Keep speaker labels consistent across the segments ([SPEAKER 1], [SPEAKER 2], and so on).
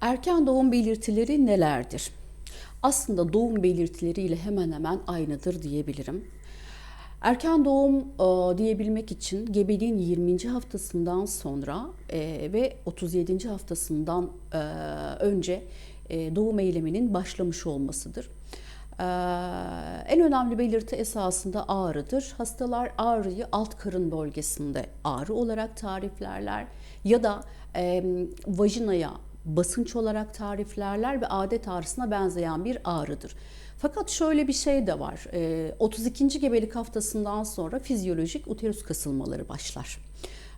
[SPEAKER 1] Erken doğum belirtileri nelerdir? Aslında doğum belirtileriyle hemen hemen aynıdır diyebilirim. Erken doğum e, diyebilmek için gebeliğin 20. haftasından sonra e, ve 37. haftasından e, önce e, doğum eyleminin başlamış olmasıdır. Ee, en önemli belirti esasında ağrıdır. Hastalar ağrıyı alt karın bölgesinde ağrı olarak tariflerler ya da e, vajinaya basınç olarak tariflerler ve adet ağrısına benzeyen bir ağrıdır. Fakat şöyle bir şey de var. E, 32. gebelik haftasından sonra fizyolojik uterus kasılmaları başlar.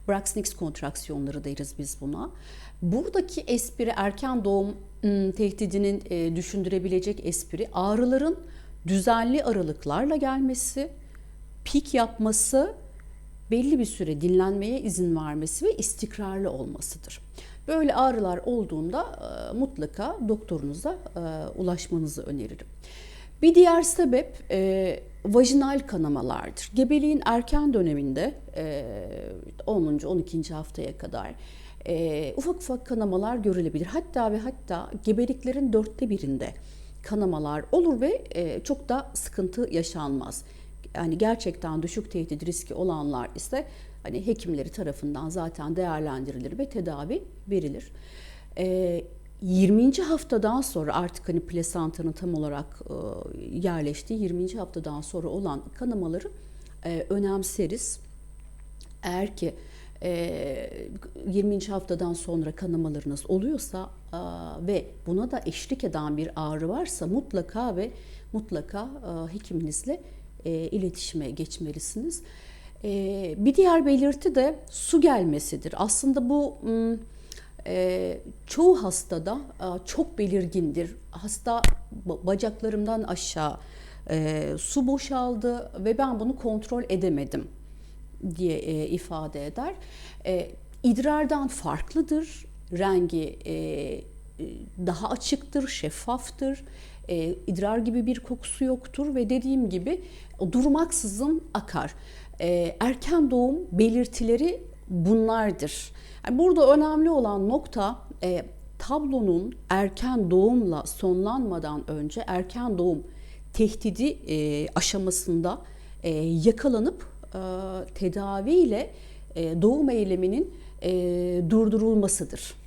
[SPEAKER 1] Braxnix kontraksiyonları deriz biz buna. Buradaki espri erken doğum ım, tehdidinin e, düşündürebilecek espri ağrıların düzenli aralıklarla gelmesi, pik yapması, belli bir süre dinlenmeye izin vermesi ve istikrarlı olmasıdır. Böyle ağrılar olduğunda e, mutlaka doktorunuza e, ulaşmanızı öneririm. Bir diğer sebep e, vajinal kanamalardır. Gebeliğin erken döneminde e, 10. 12. haftaya kadar e, ufak ufak kanamalar görülebilir. Hatta ve hatta gebeliklerin dörtte birinde kanamalar olur ve e, çok da sıkıntı yaşanmaz. Yani gerçekten düşük tehdit riski olanlar ise hani hekimleri tarafından zaten değerlendirilir ve tedavi verilir. E, 20. haftadan sonra artık hani plasentanın tam olarak e, yerleştiği 20. haftadan sonra olan kanamaları e, önemseriz. Eğer ki e, 20. haftadan sonra kanamalarınız oluyorsa e, ve buna da eşlik eden bir ağrı varsa mutlaka ve mutlaka e, hekiminizle e, iletişime geçmelisiniz. E, bir diğer belirti de su gelmesidir. Aslında bu e, çoğu hastada e, çok belirgindir. Hasta ba- bacaklarımdan aşağı e, su boşaldı ve ben bunu kontrol edemedim diye e, ifade eder. E, idrardan farklıdır, rengi e, daha açıktır, şeffaftır. E, idrar gibi bir kokusu yoktur ve dediğim gibi durmaksızın akar. E, erken doğum belirtileri bunlardır. Yani burada önemli olan nokta e, tablonun erken doğumla sonlanmadan önce erken doğum tehdidi e, aşamasında e, yakalanıp e, tedaviyle e, doğum eyleminin e, durdurulmasıdır.